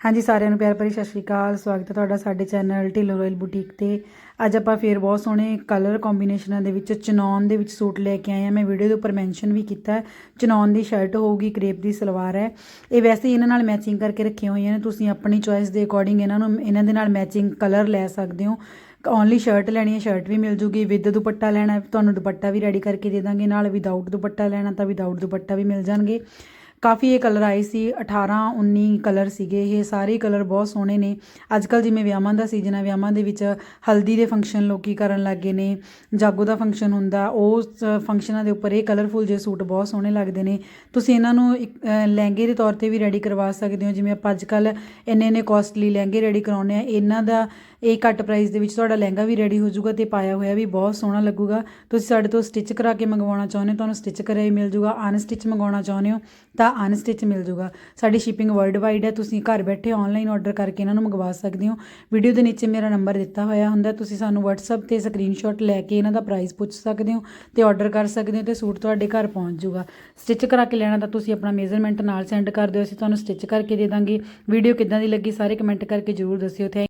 ਹਾਂਜੀ, ਸਾਰਿਆਂ ਨੂੰ ਪਿਆਰ ਭਰੀ ਸਤਿ ਸ਼੍ਰੀ ਅਕਾਲ। ਸਵਾਗਤ ਹੈ ਤੁਹਾਡਾ ਸਾਡੇ ਚੈਨਲ ਢਿੱਲੋਂ ਰੋਇਲ ਬੁਟੀਕ ਤੇ। ਅੱਜ ਆਪਾਂ ਫੇਰ ਬਹੁਤ ਸੋਹਣੇ ਕਲਰ ਕੰਬੀਨੇਸ਼ਨਾਂ ਦੇ ਵਿੱਚ ਚਨੌਨ ਦੇ ਵਿੱਚ ਸੂਟ ਲੈ ਕੇ ਆਏ ਆ ਮੈਂ ਵੀਡੀਓ ਦੇ ਉੱਪਰ ਮੈਂਸ਼ਨ ਵੀ ਕੀਤਾ ਹੈ। ਚਨੌਨ ਦੀ ਸ਼ਰਟ ਹੋਊਗੀ ਕਰੇਪ ਦੀ ਸਲਵਾਰ ਹੈ। ਇਹ ਵੈਸੇ ਇਹਨਾਂ ਨਾਲ ਮੈਚਿੰਗ ਕਰਕੇ ਰੱਖੀਆਂ ਹੋਈਆਂ ਨੇ। ਤੁਸੀਂ ਆਪਣੀ ਚੋਇਸ ਦੇ ਅਕੋਰਡਿੰਗ ਇਹਨਾਂ ਨੂੰ, ਇਹਨਾਂ ਦੇ ਨਾਲ ਮੈਚਿੰਗ ਕਲਰ ਲੈ ਸਕਦੇ ਹੋ। ਓਨਲੀ ਸ਼ਰਟ ਲੈਣੀ ਹੈ ਸ਼ਰਟ ਵੀ ਮਿਲ ਜੂਗੀ। ਵਿਦ ਦੁਪੱਟਾ ਲੈਣਾ ਤੁਹਾਨੂੰ ਦੁਪੱਟਾ ਵੀ ਰੈਡੀ ਕਰਕੇ ਦੇ ਦਾਂਗੇ। ਨਾਲ ਵਿਦਆਊਟ ਦੁਪੱਟਾ ਲੈਣਾ ਤਾਂ ਵਿਦਆਊਟ ਦੁਪੱਟਾ ਵੀ ਮਿਲ ਜਾਣਗੇ। ਕਾਫੀ ਇਹ ਕਲਰ ਆਏ ਸੀ 18 19 ਕਲਰ ਸੀਗੇ ਇਹ ਸਾਰੇ ਕਲਰ ਬਹੁਤ ਸੋਹਣੇ ਨੇ। ਅੱਜ ਕੱਲ ਜਿਵੇਂ ਵਿਆਹਾਂ ਦਾ ਸੀਜ਼ਨ ਹੈ ਵਿਆਹਾਂ ਦੇ ਵਿੱਚ ਹਲਦੀ ਦੇ ਫੰਕਸ਼ਨ ਲੋਕੀ ਕਰਨ ਲੱਗੇ ਨੇ ਜਾਗੋ ਦਾ ਫੰਕਸ਼ਨ ਹੁੰਦਾ ਉਸ ਫੰਕਸ਼ਨਾਂ ਦੇ ਉੱਪਰ ਇਹ ਕਲਰਫੁਲ ਜੇ ਸੂਟ ਬਹੁਤ ਸੋਹਣੇ ਲੱਗਦੇ ਨੇ। ਤੁਸੀਂ ਇਹਨਾਂ ਨੂੰ ਇੱਕ, ਲਹਿੰਗੇ ਦੇ ਤੌਰ ਤੇ ਵੀ ਰੈਡੀ ਕਰਵਾ ਸਕਦੇ ਹੋ ਜਿਵੇਂ ਆਪਾਂ ਅੱਜ ਕੱਲ ਇੰਨੇ ਇੰਨੇ ਕਾਸਟਲੀ ਲਹਿੰਗੇ ਰੈਡੀ ਕਰਾਉਂਦੇ ਆ ਇਹਨਾਂ ਦਾ ਇਹ ਘੱਟ ਪ੍ਰਾਈਸ ਦੇ ਵਿੱਚ ਤੁਹਾਡਾ ਲਹਿੰਗਾ ਵੀ ਰੈਡੀ ਹੋ ਜਾਊਗਾ ਤੇ ਪਾਇਆ ਹੋਇਆ ਵੀ ਬਹੁਤ ਸੋਹਣਾ ਲੱਗੂਗਾ। ਤੁਸੀਂ ਸਾਡੇ ਤੋਂ ਸਟਿਚ ਕਰਾ ਕੇ ਮੰਗਵਾਉਣਾ ਚਾਹੁੰਦੇ ਹੋ ਤੁਹਾਨੂੰ ਸਟਿਚ ਕਰਿਆ ਵੀ ਮਿਲ ਜਾਊਗਾ ਅਨਸਟਿਚ ਮੰਗਵਾਉਣਾ ਚਾਹੁੰਦੇ ਹੋ ਤਾਂ ਅਨਸਟਿਚ ਮਿਲ ਜੂਗਾ। ਸਾਡੀ ਸ਼ਿਪਿੰਗ ਵਰਲਡ ਵਾਈਡ ਹੈ, ਤੁਸੀਂ ਘਰ ਬੈਠੇ ਆਨਲਾਈਨ ਆਰਡਰ ਕਰਕੇ ਇਹਨਾਂ ਨੂੰ ਮੰਗਵਾ ਸਕਦੇ ਹੋ। ਵੀਡੀਓ ਦੇ ਨੀਚੇ ਮੇਰਾ ਨੰਬਰ ਦਿੱਤਾ ਹੋਇਆ ਹੁੰਦਾ, ਤੁਸੀਂ ਸਾਨੂੰ WhatsApp ਤੇ ਸਕਰੀਨਸ਼ਾਟ ਲੈ ਕੇ ਇਹਨਾਂ ਦਾ ਪ੍ਰਾਈਸ ਪੁੱਛ ਸਕਦੇ ਹੋ ਤੇ ਆਰਡਰ ਕਰ ਸਕਦੇ ਹੋ ਤੇ ਸੂਟ ਤੁਹਾਡੇ ਘਰ ਪਹੁੰਚ ਜੂਗਾ। ਸਟਿਚ ਕਰਾ ਕੇ ਲੈਣਾ ਤਾਂ ਤੁਸੀਂ ਆਪਣਾ ਮੇਜ਼ਰਮੈਂਟ ਨਾਲ ਸੈਂਡ ਕਰ ਦਿਓ, ਅਸੀਂ ਤੁਹਾਨੂੰ ਸਟਿਚ ਕਰਕੇ ਦੇ ਦਾਂਗੇ। ਵੀਡੀਓ ਕਿੱਦਾਂ ਦੀ ਲੱਗੀ ਸਾਰੇ ਕਮੈਂਟ ਕਰਕੇ ਜ਼ਰੂਰ ਦੱਸਿਓ। ਥੈਂਕ